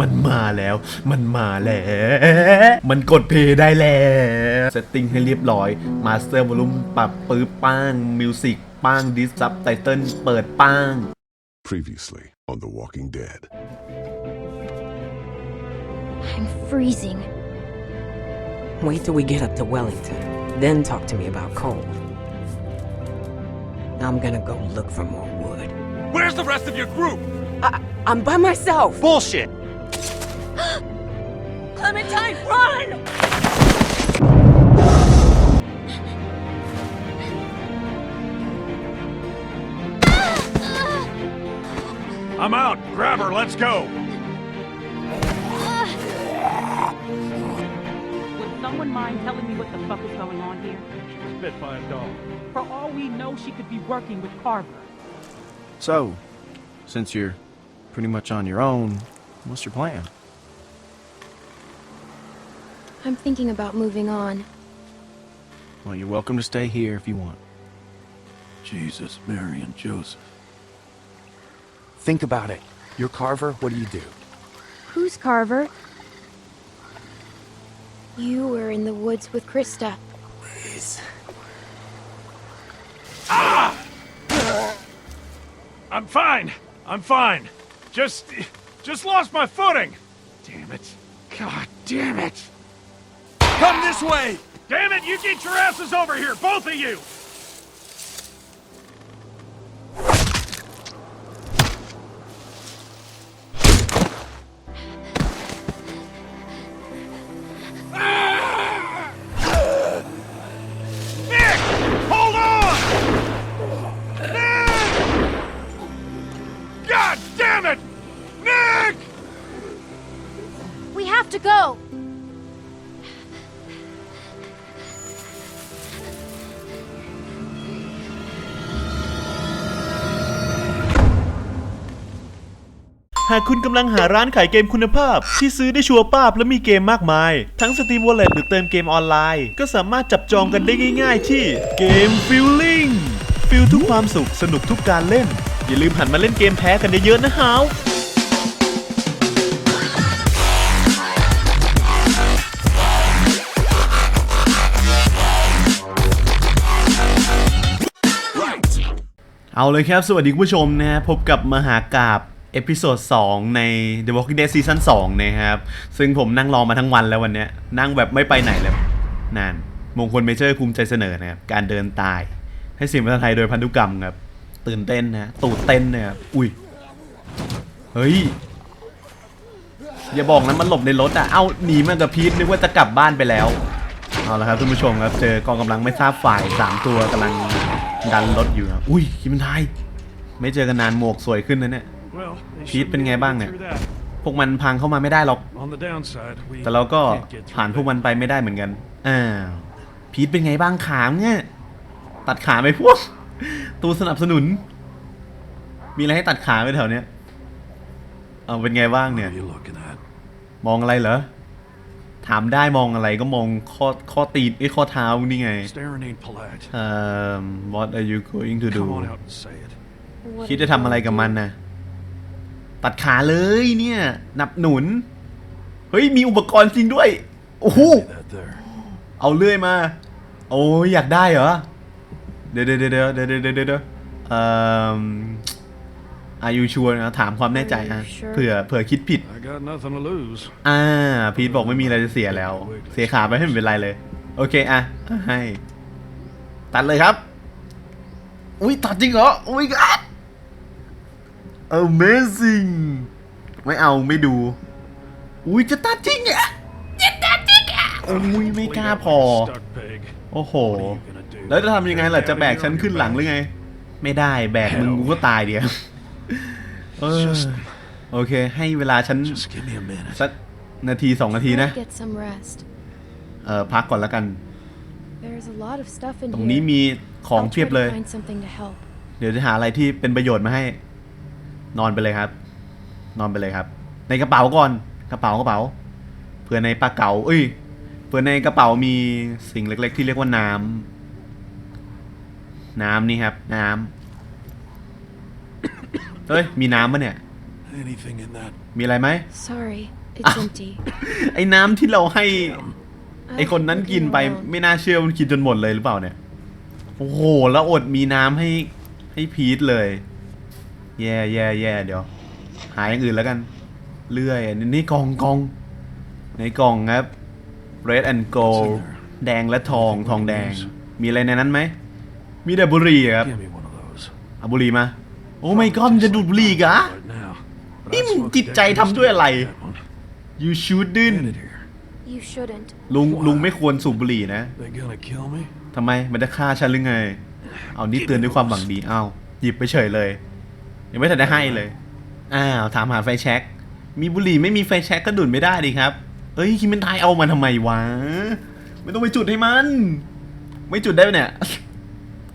มันมาแล้ว มันมาแล้ว มันกดเพลย์ได้แล้วเซตติ้งให้เรียบร้อยมาสเตอร์วอลุ่มปรับปื้อป้างมิวสิกป้างดิสซับไตเติลเปิดป้าง Previously on The Walking Dead. I'm freezing. Wait till we get up to Wellington, then talk to me about coal. I'm gonna go look for more wood. Where's the rest of your group? I, I'm by myself. Bullshit! Clementine, run! I'm out. Grab her. Let's go. Would someone mind telling me what the fuck is going on here? She was bit by a dog. For all we know, she could be working with Carver. So, since you're pretty much on your own, what's your plan? I'm thinking about moving on. Well, you're welcome to stay here if you want. Jesus, Mary, and Joseph. Think about it. You're Carver, what do you do? Who's Carver? You were in the woods with Krista. Please. Ah! I'm fine. I'm fine. Just. Just lost my footing. Damn it. God damn it. Come this way! Damn it, you get your asses over here, both of you! หากคุณกำลังหาร้านขายเกมคุณภาพ ที่ซื้อได้ชัวร์ป้าบและมีเกมมากมาย ทั้ง Steam Wallet หรือเติมเกมออนไลน์ ก็สามารถจับจองกันได้ง่ายๆ ที่เกม Feeling ฟิลทุกความสุขสนุกทุกการเล่น อย่าลืมหันมาเล่นเกมแพ้กันเยอะๆนะฮาวเอาเลยครับ สวัสดีคุณผู้ชมนะฮะพบกับมหากาบ เอพิโซด2ใน The Walking Dead Season 2 นะครับ ซึ่งผมนั่งรอมาทั้งวันแล้ววันนี้นั่งแบบไม่ไปไหนเลยนานมงคลเมเจอร์ภูมิใจเสนอนะครับ การเดินตาย ให้สียงภาษาไทยโดยพันธุกรรมครับ ตื่นเต้นนะตูดเต้นนะครับอุ้ย เฮ้ย อย่าบอกนะมันหลบในรถอะ เอ้าหนีมากับพีทนึกว่าจะกลับบ้านไปแล้ว เอาละครับท่านผู้ชมครับ เจอกองกำลังไม่ทราบฝ่ายสามตัวกำลังดันรถอยู่ครับอุ้ยคิมไทยไม่เจอกันนานหมวกสวยขึ้นนะเนี่ย พีท shouldn't เป็น be ไง able to บ้าง get เนี่ย through that. พวกมันพังเข้ามาไม่ได้หรอก On the downside, we แต่เราก็ can't get through ผ่านพวก that. มันไปไม่ได้เหมือนกัน อ้าว พีทเป็นไงบ้างขามเนี่ย ตัดขาไหมพวก ตูสนับสนุน มีอะไรให้ตัดขาไหมแถวเนี้ย เอาเป็นไงบ้างเนี่ย What are you looking at? มองอะไรเหรอ ถามได้มองอะไรก็มองข้อข้อตีนไอ้ยข้อเท้านี่ไง Staring ain't polite. เอ่อ what are you going to do Come on out and say it. What คิดจะทำอะไรกับมันนะ ตัดขาเลยเนี่ยหนับหนุน เฮ้ย มีอุปกรณ์จริงด้วย โอ้โห See that there. เอาเลื่อยมา โอ้ยอยากได้เหรอเดี๋ยวเดี๋ยวเดี๋ยวเดี๋ยวเดี๋ยวเดี๋ยวเดี๋ยวเอ่ออายุชัวนะถามความแน่ใจอะ Are you sure? เผื่อเผื่อคิดผิด I got nothing to lose. อ่า พีทบอกไม่มีอะไรจะเสียแล้ว เสียขาไปให้ไม่เป็นไรเลย โอเคอะให้ ตัดเลยครับ อุ้ยตัดจริงเหรอ อุ้ยกัด Amazing ไม่เอาไม่ดู อุ้ยจะตัดจริงอะจะตัดจริงอะอุ้ยไม่กล้าพอ Stuck pig. โอ้โห What are you gonna do? แล้วจะทำยังไงล่ะ จะแบกฉันขึ้นหลังหรือไง ไม่ได้แบกมึงกูก็ตายเดียวเออโอเค ให้เวลาฉัน Just give me a minute. สักนาทีสองนาทีนะ Get some rest. เออพักก่อนแล้วกัน There's a lot of stuff in ตรง here. นี้มีของ I'll เพียบ try เลย to find something to help. เดี๋ยวจะหาอะไรที่เป็นประโยชน์มาให้ นอนไปเลยครับ นอนไปเลยครับ ในกระเป๋าก่อนกระเป๋ากระเป๋าเผื่อในปลาเก๋าเอ้ยเผื่อในกระเป๋ามีสิ่งเล็ก ๆ ที่เรียกว่าน้ำน้ำนี่ครับ น้ำเฮ้ยมีน้ำปะเนี่ย anything in that? มีอะไรไหม Sorry, it's empty. ไอ้น้ำที่เราให้ไอ้ I'll คนนั้น look กิน in ไป around. ไม่น่าเชื่อมันกินจนหมดเลยหรือเปล่าเนี่ย โอ้โห แล้วอดมีน้ำให้ให้พีทเลย แย่แย่แย่เดี๋ยว หาอย่างอื่นแล้วกัน เลื่อยอันนี้นี่กล่องกล่อง ในกล่องครับ red and gold แดงและทองทองแดง มีอะไรในนั้นไหม มีแต่บุหรี่ครับ Give me one of those. เอาบุหรี่มา โอ้ไม่ก็มันจะดูดบุหรี่อีกเหรอะ Right now. But นี่ I'd มึง smoke จิตใจ dead ทำด้วยอะไร that one. you shouldn't Get it here. You shouldn't. ลุงลุงไม่ควรสูบบุหรี่นะ They gonna kill me? ทำไมมันจะฆ่าฉันหรือไง เอานี่เตือนด้วยความหวังดีเอาหยิบไปเฉยเลย ยังไม่ทันได้ให้เลย อ้าว ถามหาไฟแช็ก มีบุหรี่ไม่มีไฟแช็กก็ดูดไม่ได้ดิครับ เอ้ยคิมเมนไทยเอามาทำไมวะ ไม่ต้องไปจุดให้มัน ไม่จุดได้ปะเนี่ย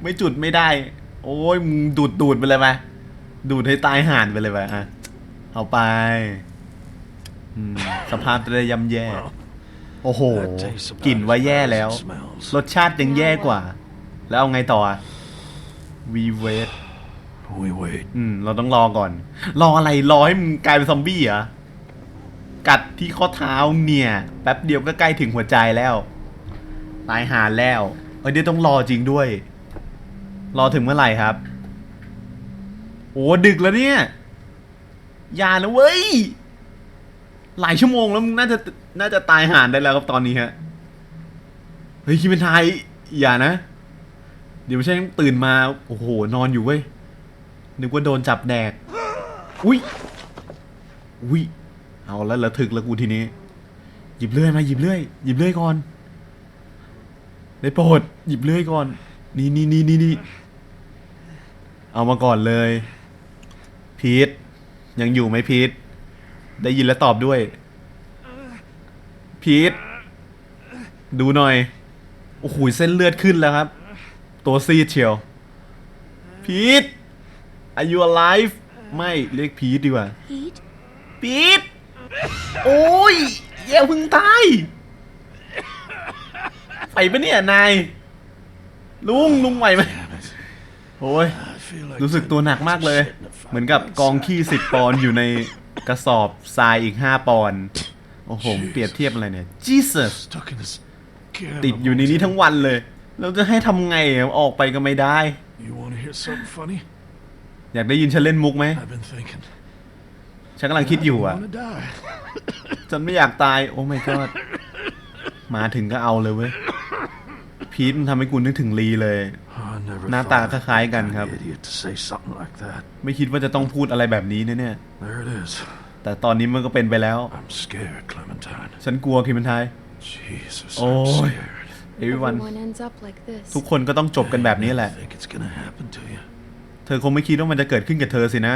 ไม่จุดไม่ได้ โอ้ยมึงดูดดูดไปเลยไปดูดให้ตายห่านไปเลยไปอะเอาไปสภาพจะได้ย่ำแย่ โอ้โห กลิ่นว่าแย่แล้ว รสชาติยังแย่กว่า แล้วเอาไงต่อวีเวท We wait. อืม เราต้องรอก่อน รออะไรรอให้มึงกลายเป็นซอมบี้เหรอกัดที่ข้อเท้าเนี่ย แป๊บเดียวก็ใกล้ถึงหัวใจแล้วตายหาแล้วเออเดี๋ยวต้องรอจริงด้วย รอถึงเมื่อไหร่ครับ โอ้ดึกแล้วเนี่ยอย่านะเว้ย หลายชั่วโมงแล้วมึงน่าจะน่าจะตายห่านได้แล้วครับตอนนี้ฮะเฮ้ยคิดเป็นไทยอย่านะ เดี๋ยวไม่ใช่ตื่นมา โอ้โห นอนอยู่เว้ย นึกว่าโดนจับแดก อุ้ย อุ้ย เอาแล้วระทึกแล้วกูทีนี้ หยิบเลื่อยมาหยิบเลื่อยหยิบเลื่อยก่อน ได้โปรดหยิบเลื่อยก่อน นี่นี่นี่นี่นี่เอามาก่อนเลย พีทยังอยู่ไหมพีทได้ยินแล้วตอบด้วย พีทดูหน่อย โอ้โหเส้นเลือดขึ้นแล้วครับ ตัวซีดเชียว พีท Are you alive ไม่เรียกพีทดีกว่า Pete? พีทโอ้ยแย่าเพึ่งตายไหวปะเนี่ยนาย ลุงลุงไหวไหม Damn it. โอ้ย I feel like รู้สึกตัวหนักมากเลย เหมือนกับกองขี้สิบปอนด์อยู่ในกระสอบทรายอีกห้าปอนด์โอ้โห เปรียบเทียบอะไรเนี่ย Jesus stuck in this ติดอยู่ในนี้ทั้งวันเลย เราจะให้ทำไงอะออกไปก็ไม่ได้ อยากได้ยินฉันเล่นมุกไหม I've been thinking. ฉันกำลังคิดอยู่ I อะ want to die. ฉันไม่อยากตาย โอ้ my god มาถึงก็เอาเลยเว้ย พีทมันทำให้กูนึกถึงลีเลย Oh, I never หน้า thought ตา I'd ค be ล้าย the ๆกัน kind ครับ of Idiot to say something like that. ไม่คิดว่าจะต้องพูดอะไรแบบนี้นะเนี่ย There it is. แต่ตอนนี้มันก็เป็นไปแล้ว I'm scared, Clementine. ฉันกลัวคิมมันไทย Jesus, Oh. I'm scared. everyone Everyone ends up like this. ทุกคนก็ต้องจบกันแบบนี้แหละ I think it's gonna happen to you. เธอคงไม่คิดว่ามันจะเกิดขึ้นกับเธอสินะ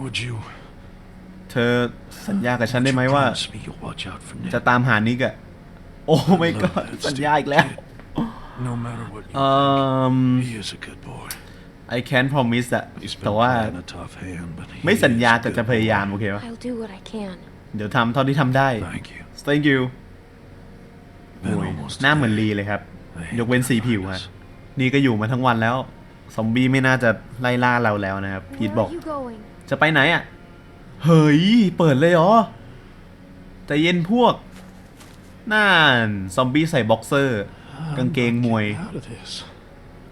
Would you? เธอสัญญากับฉันได้ไหม would you ว่า promise me you'll watch out for Nick? จะตามหานิกอะโอ้ my god สัญญาอีกแล้ว No matter what you เอ่อ think, he is a good boy. I can't promise อะ He's been แต่ว่า playing a tough hand, but he ไม่สัญญา is a แต่ good จะพยายาม boy. โอเคปะ I'll do what I can. เดี๋ยวทำเท่าที่ทำได้ Thank you. thank you Been โอ้ย almost หน้าเหมือน a ลี day. เลยครับ I hate ยกเว้นสีผิว the ฮะ darkness. นี่ก็อยู่มาทั้งวันแล้ว ซอมบี้ไม่น่าจะไล่ล่าเราแล้วนะครับ พีท Where บอก are you going? จะไปไหนอะ เฮ้ย เปิดเลยเหรอใจเย็นพวก นั่น ซอมบี้ใส่บ็อกเซอร์ กางเกงมวย Get out of this.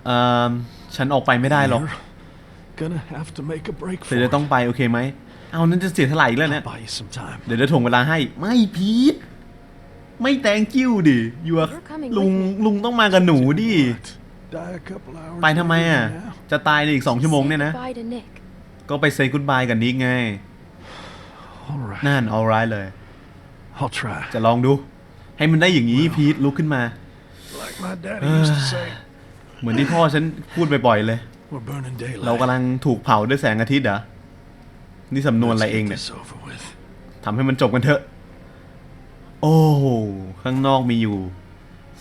เอ่อ ฉันออกไปไม่ได้หรอก You're gonna have to make a break เธ for อจะ it. ต้องไปโอเคไหม เอานั่นจะเสียเท่าไหร่อีกแล้วเนี่ย I'll buy you some time. เดี๋ยวจะถ่วงเวลาให้ ไม่พีท ไม่แตงกิ้วดิ อยู่อะ You're coming ลุง with me. ลุงต้องมากับหนูดิ What? Die a couple hours ไปทำไมอะ later now? จะตายในอีกสองชั่วโมงเนี่ยนะ Say goodbye to Nick. ก็ไปเซ y กุ d บายกับนิกไง All right. นั่น alright เลย I'll try. จะลองดู ให้มันได้อย่างนี้พีทลุกขึ้นมา Like my daddy used to say, เหมือนที่พ่อฉันพูดบ่อยๆเลย we're burning daylight. เรากำลังถูกเผาด้วยแสงอาทิตย์เหรอ นี่สำนวน Let's อะไร get เองเนี่ย this over with. ทำให้มันจบกันเถอะ โอ้โหข้างนอกมีอยู่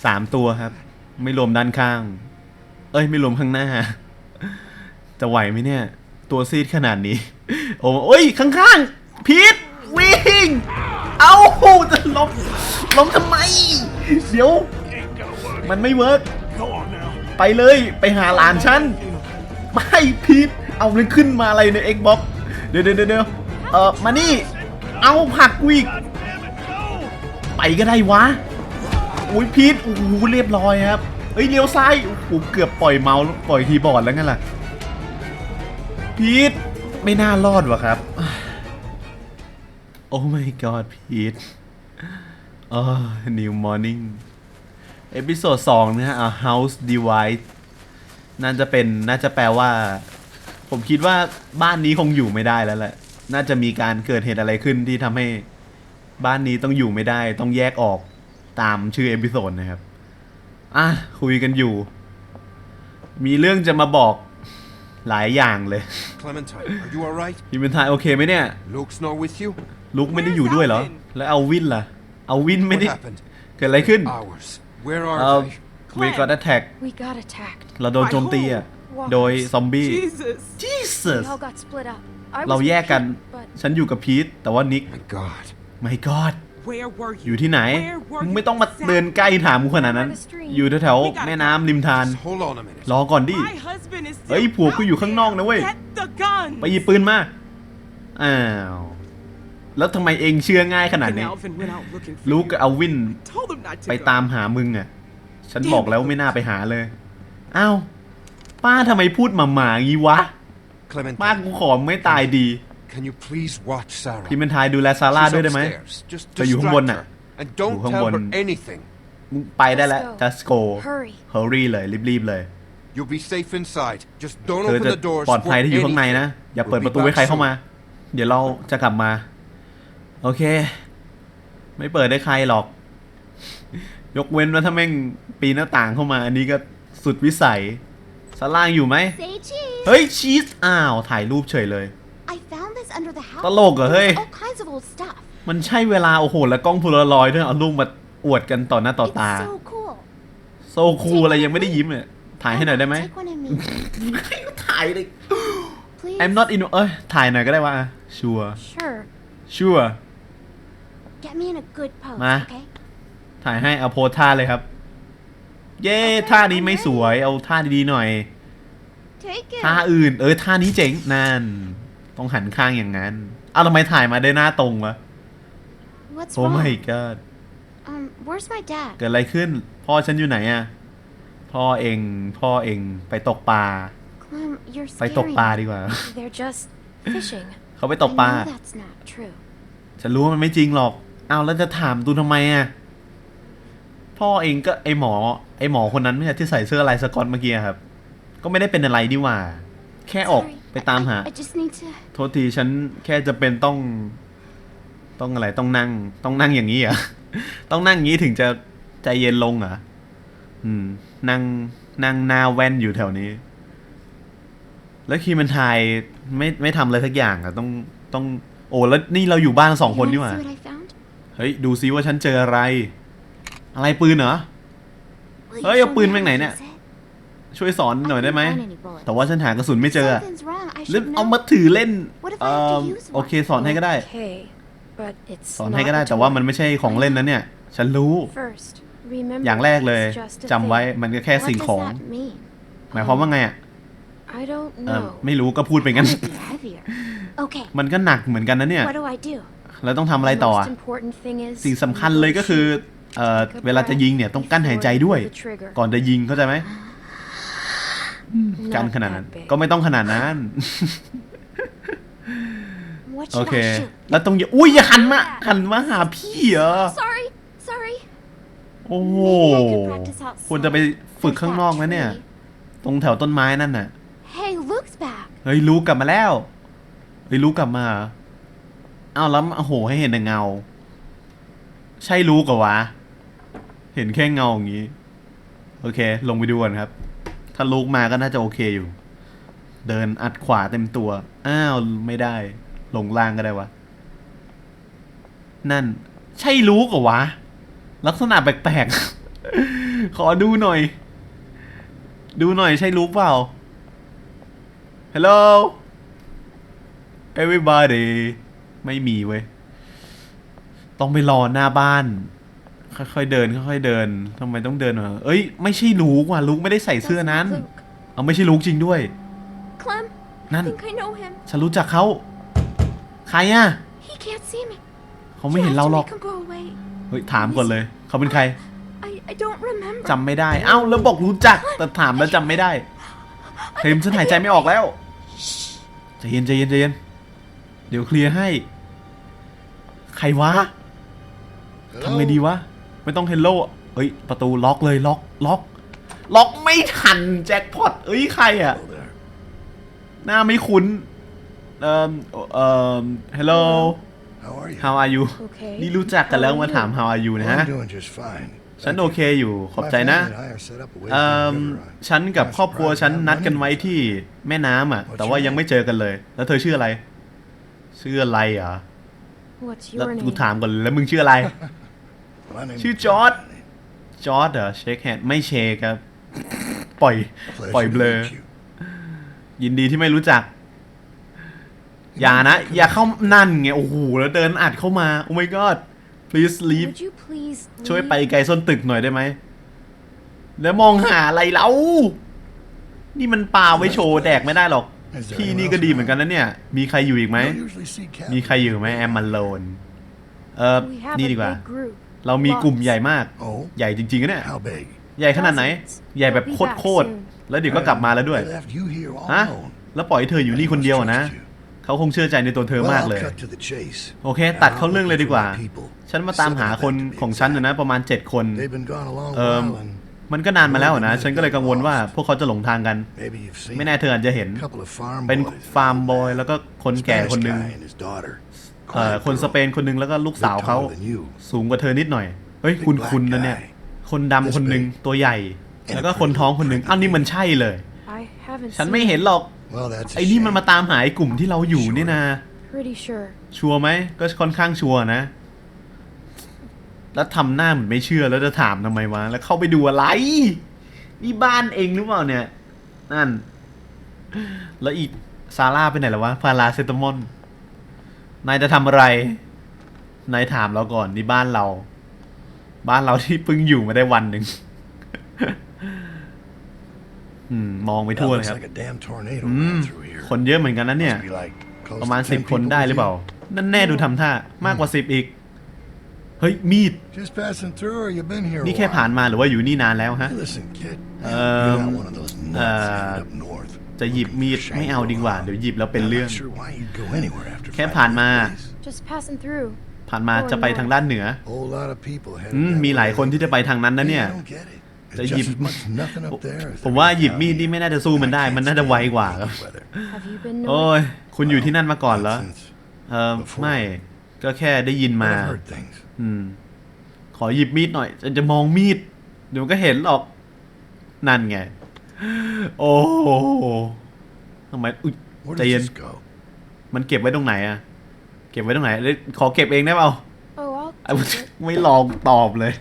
สามตัวครับ ไม่รวมด้านข้าง เอ้ยไม่รวมข้างหน้า จะไหวไหมเนี่ย ตัวซีดขนาดนี้ โอ้โอ้ยข้างๆพีทวิ่ง เอาจะล้มล้มทำไม เดี๋ยว มันไม่เวิร์กไปเลยไปหาหลานฉัน ไม่พีทเอามันขึ้นมาอะไรใน Xbox เดี๋ยวเดี๋ยวเดี๋ยวเออมานี่ เอาผักกูอีก ไปก็ได้วะ อุ้ยพีทโอ้โหเรียบร้อยครับ เอ้ยเลี้ยวซ้ายโอ้โหเกือบปล่อยเมาส์ปล่อยคีย์บอร์ดแล้วงั้นล่ะพีทไม่น่ารอดวะครับ โอ้ my god พีทอ๋อ new morning เอพิโซดสองนะฮะ house divide น่าจะเป็นน่าจะแปลว่า ผมคิดว่าบ้านนี้คงอยู่ไม่ได้แล้วแหละ น่าจะมีการเกิดเหตุอะไรขึ้นที่ทำให้บ้านนี้ต้องอยู่ไม่ได้ ต้องแยกออกตามชื่อเอพิโซดนะครับ อะคุยกันอยู่ มีเรื่องจะมาบอกหลายอย่างเลย Clementine, are you alright? พี่เป็นทายโอเคไหมเนี่ย Luke's not with you? ลุกไม่ได้อยู่ด้วยเหรอ แล้วเอาวินล่ะ เอาวินไม่ What ได้ happened? เกิดอะไรขึ้น Ours. Where are เอ่อ they? วีก็ attack We got attacked. เราโดนโจมตีอะ โดยซอมบี้ Jesus. Jesus We all got split up. I เรา was แยกกัน with Pete, but ฉันอยู่กับพีทแต่ว่านิก My God. ไม่กอด Where were you? อยู่ที่ไหน Where were มึง you ไม่ต้องมาเดินใกล้ถามกูขนาดนั้น อยู่แถวๆแม่น้ำริมทาน Just hold on a minute. รอก่อนดิ My husband is still เฮ้ยผัวกูอยู่ out ข้างนอกนะเว้ย there. Get the gun. ไปหยิบปืนมาอ้าวแล้วทำไมเองเชื่อง่ายขนาด And นี้ Alvin went out looking for ลูก you. กับเอาวิน Told him not to ไป go. ตามหามึงอะ ฉันบอกแล้วไม่น่าไปหาเลยอ้าวป้าทำไมพูดหมาหมาๆงี้วะป้า Clementine, กูขอไม่ตายดี can you please watch Sarah? พี่เป็นทายดูแลซาร่า She's ด้วยได้ไหม upstairs. Just เธออยู่ข้างบน distract น่ะ her. And don't อยู่ข้าง tell บน her anything. มึงไปได้แล้ว Let's go. just go Hurry. hurry เลยรีบๆเลย You'll be safe inside. Just don't เธอ open จะ the doors ปลอดภัย for ที่อยู่ข้างใน anything. นะ อย่าเปิด We'll ป be ระตูให้ back ใครเข้า soon. มา เดี๋ยวเราจะกลับมา โอเค ไม่เปิดได้ใครหรอก ยกเว้นว่าถ้าแม่งปีนหน้าต่างเข้ามา อันนี้ก็สุดวิสัยสล่างอยู่ไหม Say cheese. เฮ้ยชีสอ้าว ถ่ายรูปเฉยเลย I found this under the house. ตลกเหรอเฮ้ย There's all kinds of old stuff. มันใช่เวลา โอ้โห แล้วกล้องโพลารอยด์ด้วยเอารูปมาอวดกันต่อหน้าต่อ It's ตา so cool. โซคูลอะไรยังไม่ได้ยิ้มเลยถ่ายให้หน่อยได้ไหม Take one of me, ถ่ายเลย please. I'm not in เอ้ย ถ่ายหน่อยก็ได้ว่าชัว sure. ชัว Get me in a good pose, Ma. okay? ถ่ายให้เอาโพสท่าเลยครับ เย้ท่านี้ไม่สวย เอาท่าดีๆหน่อย Take it. ท่าอื่น เออท่านี้เจ๋งนั่น ต้องหันข้างอย่างนั้นเอาทำไมถ่ายมาได้หน้าตรงวะ What's โอ้ wrong? my god Um, where's my dad? เกิดอะไรขึ้น พ่อฉันอยู่ไหนอะพ่อเองพ่อเองไปตกปลา Clem, you're ไปตก scaring ปลา me. ดีกว่า They're just fishing. เขาไปตกปลา I know that's not true. ฉันรู้ว่ามันไม่จริงหรอก เอาแล้วจะถามตูทำไมอะพ่อเองก็ไอหมอ ไอหมอคนนั้นไม่ใช่ที่ใส่เสื้อลายสกอตเมื่อกี้อะครับ ก็ไม่ได้เป็นอะไรนี่หว่า แค่ออก Sorry. ไปตามหา I, I just need to. โทษทีฉันแค่จะเป็นต้อง ต้องอะไรต้องนั่ง ต้องนั่งอย่างนี้เหรอะ ต้องนั่งอย่างนี้ถึงจะใจเย็นลงเหรออืม นั่งนั่งหน้าแว่นอยู่แถวนี้ แล้วคีมันทายไม่ไม่ทำอะไรสักอย่างอะ ต้องต้องโอ้แล้วนี่เราอยู่บ้านสอง You คน wanna นี่หว่า see what I found? เฮ้ย ดูซิว่าฉันเจออะไร อะไรปืนเหรอ Will you Ơi, show ông pin me bên how này to nè. use it? ช่วยสอนหน่อยได้ไหม I couldn't find any bullets. แต่ว่าฉันหากระสุนไม่เจออะ Something's wrong. I แล้ว should เอา know. มาถือเล่น What if I เอ่ have to อ use โอ one? เคสอนให้ก็ได้ Okay, but it's สอนให้ not ก็ได้ a แต่ว่า toy. มันไม่ใช่ของเล่นนะเนี่ย ฉันรู้ First, remember อย่างแรกเลย it's just a จำไว้ thing. มันก็แค่ What สิ่ง does ของ that mean? หมายความว่าไงอะ I don't เออ know. ไม่รู้ก็พูดไปงั้น Might be heavier. Okay. มันก็หนักเหมือนกันนะเนี่ย What do I do? แล้วต้องทำอะไร The ต่อ most อะ important thing is สิ่งสำคัญเลยก็คือเอ่อ take a เวลาจะยิงเนี่ยต้องกั้นหายใจด้วย breath before you pull the trigger. ก่อนจะยิงเข้าใจไหม กั้น Not ขนาดนั้น that big. ก็ไม่ต้องขนาดนั้น What โอ should เค I shoot? แล้วต้องอย่าอุ้ยอย่าหันมา หันมาหาพี่เหรอ Sorry. Sorry. โอ้โห Maybe I could practice outside. ควรจะไปฝึกข้างนอกนะเนี่ย ตรงแถวต้นไม้นั่นน่ะ Hey, Luke's back. เฮ้ยรู้กลับมาแล้ว เฮ้ยรู้กลับมาเหรออ้าวแล้วโอ้โหให้เห็นแต่เงา ใช่รู้กับวะ เห็นแค่เงาอย่างนี้ โอเค ลงไปดูก่อนครับ ถ้าลูกมาก็น่าจะโอเคอยู่ เดินอัดขวาเต็มตัว อ้าวไม่ได้ ลงล่างก็ได้วะ นั่น ใช่รู้กับวะ ลักษณะแปลกๆ ขอดูหน่อย ดูหน่อยใช่รู้เปล่า Hello everybody ไม่มีเว้ย ต้องไปรอหน้าบ้าน ค่อยๆเดินค่อยๆเดินทำไมต้องเดินมาเอ้ยไม่ใช่ลูกว่ะลูกไม่ได้ใส่เสื้อ That's นั้น not Luke. เอาไม่ใช่ลูกจริงด้วย Clem, I Năn. think I know him. ฉันรู้จักเขาใคใครอะ He can't see me. เขาไม่เห็นเราหรอก You have to make him go away. เฮ้ยถามก่อนเลย เขาเป็นใคร I, I don't remember. จำไม่ได้ เอ้าแล้วบอกรู้จัก แต่ถามแล้วจำไม่ได้เทมฉันหายใจไม่ออกแล้วใจเย็นใจเย็นใจเย็น เดี๋ยวเคลียร์ให้ ใครวะทำไงดีวะ ไม่ต้องเฮลโลเอ้ย ประตูล็อกเลยล็อกล็อก ล็อกไม่ทันแจ็คพอตเอ้ย ใครอะหน้าไม่คุ้น เอ่อเอ่อ hello How are you? how are you Okay. นี่รู้จักกันแล้วมาถาม how are you นะ Well, ฮะ I'm doing just fine. ฉันโอเคอยู่ขอบ My ใจนะ family and I are set up a ways เอ่ down อ the river on ฉันกับ I'm ครอบครัว surprised ฉัน I have นัดกัน money. ไว้ที่แม่น้ำอะ What's แต่ว่า your ยังไม่เจอกันเลย แล้วเธอชื่ออะไร ชื่ออะไรเหรอ What's แล้ว your กู name? ถามก่อนเลยแล้วมึงชื่ออะไร My name ชื่อ is จอร์ด Johnny. จอร์ดเหรอเชคแฮนด์ไม่เชคครับ ปล่อย Pleasure ปล่อย to เบลอ meet you. ยินดีที่ไม่รู้จัก อย่านะ อย่าเข้านั่นไง โอ้โห แล้วเดินอัดเข้ามา โอ้ my god please leave Would you please ช่วย leave? ไปไกลส้นตึกหน่อยได้ไหม แล้วมองหาอะไรเล่านี่มันปลาไว้โชว์แดกไม่ได้หรอกที่นี่ก็ดีเหมือนกันนะเนี่ย มีใครอยู่อีกไหม Don't usually see มี captains. ใครอยู่ไหมแอมมันโลน เออ We have นี่ a ดีกว่า big group. เรามีกลุ่ม Lots. ใหญ่มาก Oh, ใหญ่จริงๆนะเนี่ย how big? ใหญ่ขนาดไหน ใหญ่แบบโคตรๆแล้วเดี๋ยวก็กลับมาแล้วด้วย They left you here all ฮะ alone. แล้วปล่อยให้เธออยู่นี่คนเดียวอะนะ เขาคงเชื่อใจในตัวเธอ Well, มาก I'll เลย cut to the chase. โอเค ตัดเข้าเรื่องเลยดีกว่า I'm looking for my people. ฉันมาตามหาคนของฉันนะนะประมาณ 7 คน They've been gone a long เอิม while and มันก็นานมาแล้วอะนะ ฉันก็เลยกังวลว่าพวกเขาจะหลงทางกัน maybe you've seen ไม่แน่เธออาจจะเห็น a couple of farm เป็น boys. ฟาร์มบอยแล้วก็คนแก่ Spanish คนหนึ่ง guy and his daughter. เอ่อ Quiet คนส girl. เปนคนหนึ่งแล้วก็ลูกสาวเขา Bit taller than you. สูงกว่าเธอนิดหน่อย เฮ้ย คุณคุณนะเนี่ย คนดำคนหนึ่งตัวใหญ่ แล้วก็คนท้องคนหนึ่งอ้าวนี่มันใช่เลย I haven't ฉัน seen ไม่เห็น him. หรอก Well, that's a ไอ้นี่มัน shame. มาตามหาไอ้กลุ่มที่เราอยู่นี่นะ Pretty sure. ชัวร์ไหมก็ค่อนข้างชัวร์นะ แล้วทำหน้าเหมือนไม่เชื่อแล้วจะถามทำไมวะแล้วเข้าไปดูอะไร นี่บ้านเองหรือเปล่าเนี่ย นั่น แล้วอีกซาร่าไปไหนแล้ววะพาราเซตามอล นายจะทำอะไร นายถามเราก่อนนี่บ้านเรา บ้านเราที่เพิ่งอยู่มาได้วันหนึ่งอืมมองไป That ทั่วเลย looks ครับ like a damn tornado อืม ran through here. คนเยอะเหมือนกันนะเนี่ย Must be like close ประมาณ to สิบ10คน people ได้หรือเปล่า นั่นแน่ดูทำท่ามากกว่าสิบอีก เฮ้ย มีด Just passing through, or you been here? a นี่แค่ while? ผ่านมาหรือว่าอยู่นี่นานแล้วฮะ Hey, listen, kid. Um, You're not one of those nuts uh, headed up north. จะหยิบมีดไม่เอาดีกว่า เดี๋ยวหยิบแล้วเป็น I'm เรื่อง not sure why you'd go anywhere after แค่ finding ผ่านมา that place. Just passing through. ผ่านมาจะไปทางด้านเหนือ Whole lot of people headed อืม that มีหลาย way. คนที่จะไปทางนั้นนะเนี่ย I don't get it. It's จะหยิบ just as much nothing up there as ผม there ว่า is หยิบ down มีด here. นี่ไม่น่าจะสู้มันได้ มันน่าจะไวกว่าครับ Weather. Have you been โอ้ยคุณอยู่ที่นั่นมาก่อนเหรอ Since เออไม่ก็แค่ได้ยินมา I've heard things. อืม ขอหยิบมีดหน่อยจะจะมองมีดเดี๋ยวก็เห็นหรอก นั่นไง โอ้โหทำไมอุ๊ย Where ใจ does เย็น this go? มันเก็บไว้ตรงไหนอะเก็บไว้ตรงไหนเอ้ยขอเก็บเองได้เปล่า Oh, I'll เอา take it. ไม่ลองตอบเลย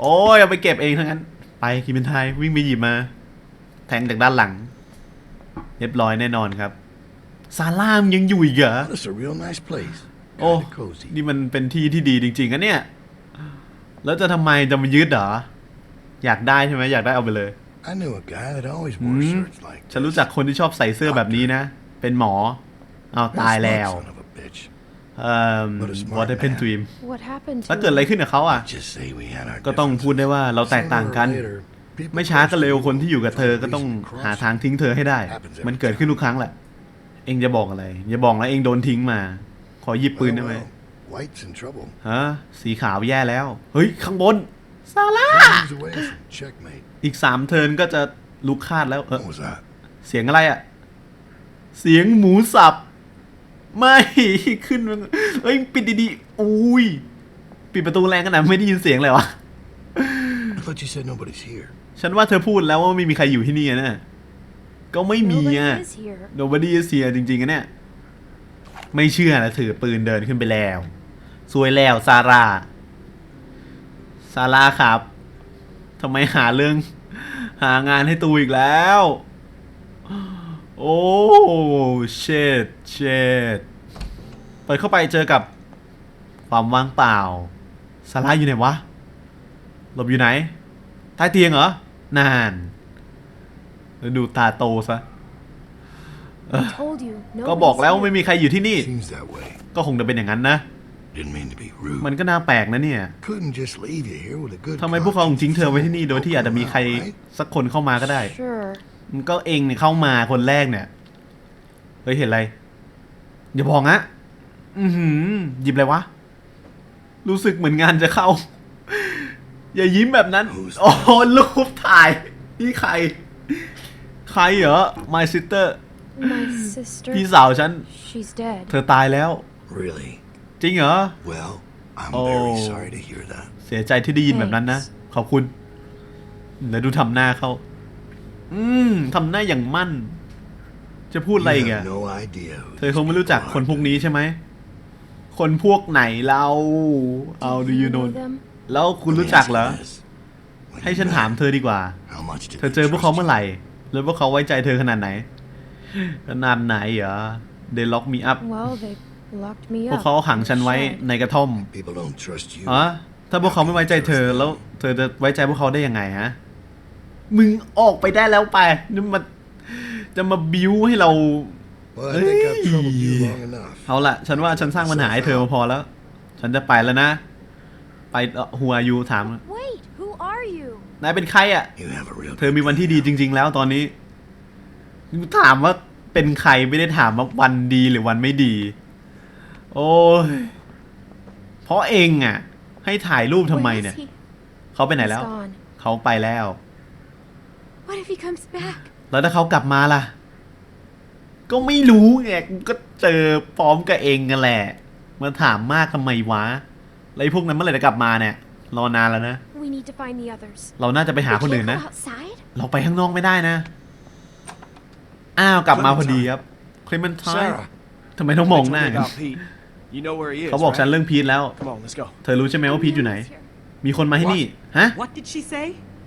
โอ้ยเอาไปเก็บเองทั้งนั้น ไปกินเป็นไทยวิ่งไปหยิบมา แทงจากด้านหลัง เรียบร้อยแน่นอนครับ ซาร่ามงยังอยู่อีกเหรอ This is a real nice place. โอ้ Kinda cozy. นี่มันเป็นที่ที่ดีจริงๆอะเนี่ย แล้วจะทำไมจะมายึดเหรอ อยากได้ใช่ไหมอยากได้เอาไปเลย I knew a guy that always wore Hmm. shirts like ฉันรู้จักคนที่ชอบใส่เสื้อแบบนี้นะ เป็นหมออ้าว this. ตายแล้ว Son of a bitch. เอ่อ What a smart what happened to man. him What happened to แล้วเกิดอะไร him? ขึ้นกับเขาอะ Just say we had our ก็ต้องพูดได้ว่าเราแตกต่างกัน Sooner or later, people ไม่ช้าก็เร็ว cross คนที่อยู่กับเธอก็ต้อง reason to cross หาทางทิ้งเธอให้ได้ มันเกิดขึ้นทุกครั้งแหละ เองจะบอกอะไร อย่าบอกนะเองโดนทิ้งมา ขอหยิบปืน Well, ได้ไหม well, White's in trouble. ฮะสีขาวแย่แล้ว เฮ้ย ข้างบน ซาร่า Moves away from checkmate. อีกสามเทิร์นก็จะลุกคาดแล้ว เออ What was that? เสียงอะไรอะเสียงหมูสับ ไม่ ขึ้นมาเอ้ย ปิดดีๆ อุ้ย ปิดประตูแรงขนาดไม่ได้ยินเสียงเลยวะ I thought you said nobody's here. ฉันว่าเธอพูดแล้วว่าไม่มีใครอยู่ที่นี่อะนะก็ไม่มี Nobody อะ is here. nobody is here จริงๆอะเนี่ย ไม่เชื่อนะถือปืนเดินขึ้นไปแล้วซวยแล้วซาร่า ซาร่าครับทำไมหาเรื่อง หางานให้ตูอีกแล้ว โอ้เชดเชดเปิดเข้าไปเจอกับความว่างเปล่าซาร่าอยู่ไหนวะ หลบอยู่ไหน ใต้เตียงเหรอ นานแล้วดูตาโตซะโ I told you. ก็ Nobody's บอกแล้ว here. ไม่มีใครอยู่ที่นี่ Seems that way. ก็คงจะเป็นอย่างนั้นนะ Didn't mean to be rude. มันก็น่าแปลกนะเนี่ย Couldn't just leave you here with a good ทำไมพวกเขาถึงทิ้งเธอไว้ที่นี่โดยที่อาจจะมีใคร Right? สักคนเข้ามาก็ได้ Sure. มันก็เองเนี่ยเข้ามาคนแรกเนี่ย เฮ้ยเห็นอะไร อย่าบอกนะอือหือหยิบอะไรวะ รู้สึกเหมือนงานจะเข้า อย่ายิ้มแบบนั้น Who's โอ้โหรูปถ่าย นี่ใคร ใครเหรอ my sister My sister. พี่สาวฉัน She's dead. เธอตายแล้ว Really? จริงเหรอ Well, I'm Oh. very sorry to hear that. เสียใจที่ได้ยินแบบนั้นนะ ขอบคุณแล้วดูทำหน้าเขาอืมทำหน้าอย่างมั่น จะพูดอะไร You อีกอะ have no idea. who เธอคงไม่รู้จักคนพวกนี้ใช่ไหม คนพวกไหนเรา เอา do you know them? แล้วคุณรู้จักเหรอให้ฉันถามเธอดีกว่า How much did เธอเจอพวกเขาเมื่อไหร่ แล้วพวกเขาไว้ใจเธอขนาดไหน ขนาดไหนเหรอ they lock me up Well, they locked me พวก up. เขาขังฉันไว้ Shed. ในกระท่อม People don't trust you. อ๋อถ้าพวกเขาไม่ไว้ใจเธอแล้ว เธอจะไว้ใจพวกเขาได้ยังไงฮะ มึงออกไปได้แล้วไปนี่มาจะมาบิ้วให้เรา Well, I think I've troubled you long enough. เอาละฉันว่าฉันสร้างปัญหาให้เธอมาพอแล้ว ฉันจะไปแล้วนะ ไปหัวยูถาม Wait, who are you? นายเป็นใครอะ You have a real เธอมีวันที่ดีจริง ๆ แล้วตอนนี้ ถามว่าเป็นใครไม่ได้ถามว่าวันดีหรือวันไม่ดี โอ้ย เพราะเองอะ ให้ถ่ายรูปทำไม Where is เนี่ย he? เขาไปไหน He's แล้ว gone. เขาไปแล้ว What if he comes back? แล้วถ้าเขากลับมาล่ะ ก็ไม่รู้ไงกูก็เจอพร้อมกับเองกันแหละ มาถามมากทำไมวะแล้วไอ้พวกนั้นเมื่อไหร่จะกลับมาเนี่ย รอนานแล้วนะ We need to find the others. เราน่าจะไปหา We คน can't อื่น go นะ outside? เราไปข้างนอกไม่ได้นะ อ้าว กลับมาพอดีครับคลิมันทาย Sarah, ทำไมต้องมองหน้า They กัน told me about Pete. You know where he is. เขาบอก right? ฉันเรื่องพีทแล้ว Come on, let's go. เธอรู้ใช่ไหมว่าพีทอยู่ไหน Someone's here. มีคนมาที่นี่ ฮะ What did she say?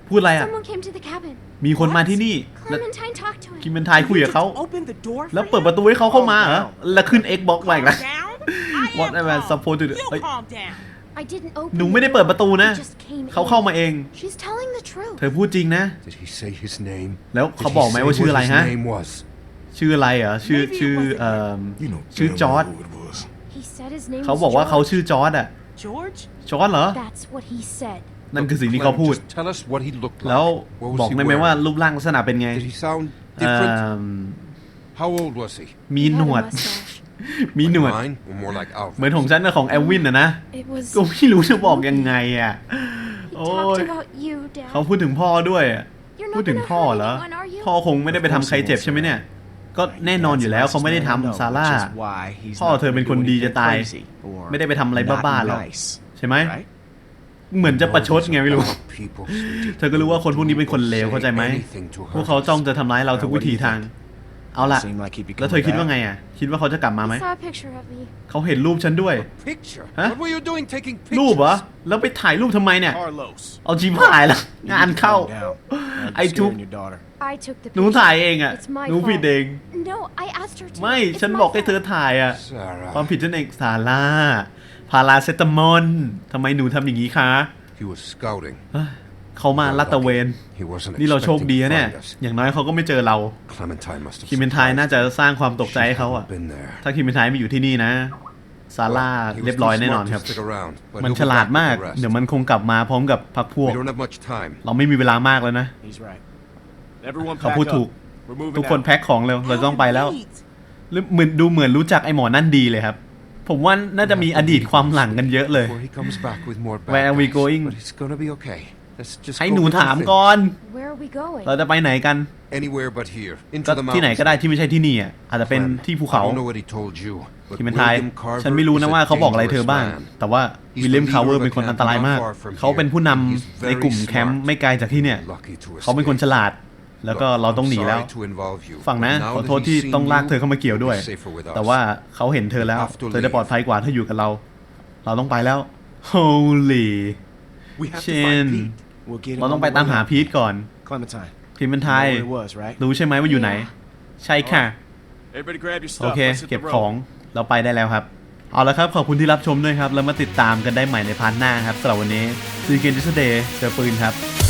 พูดอะไรอะ Someone came to the cabin. มีคนมาที่นี่แล้ว Clementine talked to คิ him. มันทายคุยกับเขา Just open the door แล้ว for เปิด him? ประตูให้เขาเข้ามาเหรอ แล้วขึ้น Xbox มาอีกแล้ว Calm down. I What am am I calm. supposed to do? You Oi. calm down. I didn't open หนู the ไม่ได้เปิด door. ประตูนะ He just came เขาเข้ามา in. เอง She's telling the truth. เธอพูดจริงนะ did he say his name? แล้ว Did เขา he บอกไหม say ว่าชื่ออะไร what his ฮะ name was? ชื่ออะไรเหรอ ชื่อ Maybe it ชื่อ wasn't เอ่อ You know ชื่อ damn จอร์ด well who it was. He said his name เขา was บอกว่าเขา George. ชื่อจอร์ดอะ George? จอร์ดเหรอ That's what he said. นั่นคือสิ่งที่เขาพูด Just tell us what he looked like. แล้ว What was บอก he ได้ไหมว่า wearing? รูปร่างลักษณะเป็นไง Did he sound เอ่ different? อ How old was he? มี He หน had a วด mustache. มีหนวด Mine or more like เหมือน Alvin's? ของฉันกับของแอลวินอะนะ It was. ก็ไม่รู้จะบอกยังไงอะ He โอ้ย talked about you, Dad. เขาพูดถึงพ่อด้วยอะ You're พูด not ถึง gonna พ่อ hurt เหรอ anyone, are you? พ่อคงไม่ได้ไปทำใครเจ็บใช่ไหมเนี่ย ก็แน่นอนอยู่แล้วเขาไม่ได้ทำซาร่า Which is why he's พ่อ not เธอเป็น gonna คน do ดีจะ anything ตาย crazy or ไม่ได้ไปทำอะไร not บ้าๆหรอก nice, ใช่ไหม right? เหมือนจะประชดไงไม่รู้ People, sweetie. เธอก็รู้ว่าคนพวกนี้เป็นคนเลวเข้าใจไหม Anything to พวก hurt เขาจ้อง us. จะทำร้ายเราทุกวิถีทาง เอาล่ะ Seemed like he'd be แล้วเธอ coming คิดว่า back. ไงอะ คิดว่าเขาจะกลับมาไหม He saw a picture of me. เขาเห็นรูปฉันด้วย Picture? Huh? What were you doing taking รูป pictures? เหรอ แล้วไปถ่ายรูปทำไมเนี่ย Carlos. เอาจีพายละงานเข้า Calm down. Now ไอ้ you're ทุก scaring your daughter. I took the หนู picture. ถ่ายเองอะ It's my หนูผิด fault. เอง No, I asked her to. ไม่ It's ฉัน my บอกให้เธอ fault. ถ่ายอะ Sarah. ความผิดฉันเองซาร่าพาราเซตามอลทำไมหนูทำอย่างนี้คะ He was scouting. เอ้ยเขามาลาดตระเวน He wasn't นี่เราโชค expecting ดี to นะเนี่ย find us. อย่างน้อยเขาก็ไม่เจอเรา Clementine must have คิมเมนทายน่าจะสร้างความตกใจให้เขาอะ She hadn't been there. ถ้าคิมเมนทายไม่อยู่ที่นี่นะ ซาร่า Well, he was เรียบร้อย too แน่นอน smart to ครับ stick around, but มัน he'll ฉ be ลาด back with มาก the rest. เดี๋ยวมันคงกลับมาพร้อมกับพักพว We ก don't have much time. เราไม่มีเวลามากแล้วนะ He's right. Everyone เขา pack พูดถูก up. We're moving ทุกคน out. แพ็คของเร็วเราต้องไปแล้ว Wait. หรือเหมือนดูเหมือนรู้จักไอหมอนั่นดีเลยครับ ผมว่าน่าจะมีอดีตความหลังกันเยอะเลย Before he comes back with more bad Where are we guys, going? But he's gonna be okay. Let's just ให้ go หนู get the ถาม things. ก่อน Where are we going? เราจะไปไหนกัน Anywhere but here. ก็ Into the ที่ไหน mountains. ก็ได้ที่ไม่ใช่ที่นี่อะ อาจจะเป็น Clem, ที่ภู I เขา don't know what he told you, but คิมเมนทาย William Carver ฉันไม่รู้นะ is a ว่าเขาบอกอะไรเธอ dangerous บ้าง man. แต่ว่า He's วิลเลียม the คา leader เวอ of ร์ a เป็นคน camp อันตรายมาก not far from เขาเป็นผู้นำ here. He's ในกลุ่ม very แคมป์ smart. ไม่ไกลจากที่เนี่ย Lucky to เขาเป็นคน escape. ฉลาด แล้วก็เราต้องหนีแล้ว I'm sorry to involve you, ฟังนะ but now ขอ that โทษ he's ที่ seen ต้องลาก you, เธอเข้ามาเกี่ยวด้วย he'll be safer with us. แต่ว่าเขาเห็นเธอแล้ว have to เธอจะปลอดภัยกว่าถ้าอยู่กับเรา เราต้องไปแล้ว holy We have to เช่น find Pete. We'll get him เราต้อง on ไป the ตาม way หา out. พีทก่อน Clementine. พิมพ์เป็น You ไท know ย where he was, right? รู้ใช่ไหมว่าอยู่ไหน ใช่ค่ะ Everybody grab your โอ stuff. เค Let's hit เก็บ the ของ road. เราไปได้แล้วครับ เอาละครับขอบคุณที่รับชมด้วยครับ แล้วมาติดตามกันได้ใหม่ในพาร์ทหน้าครับสำหรับวันนี้ซีเกนดิสเดย์เจอปืนครับ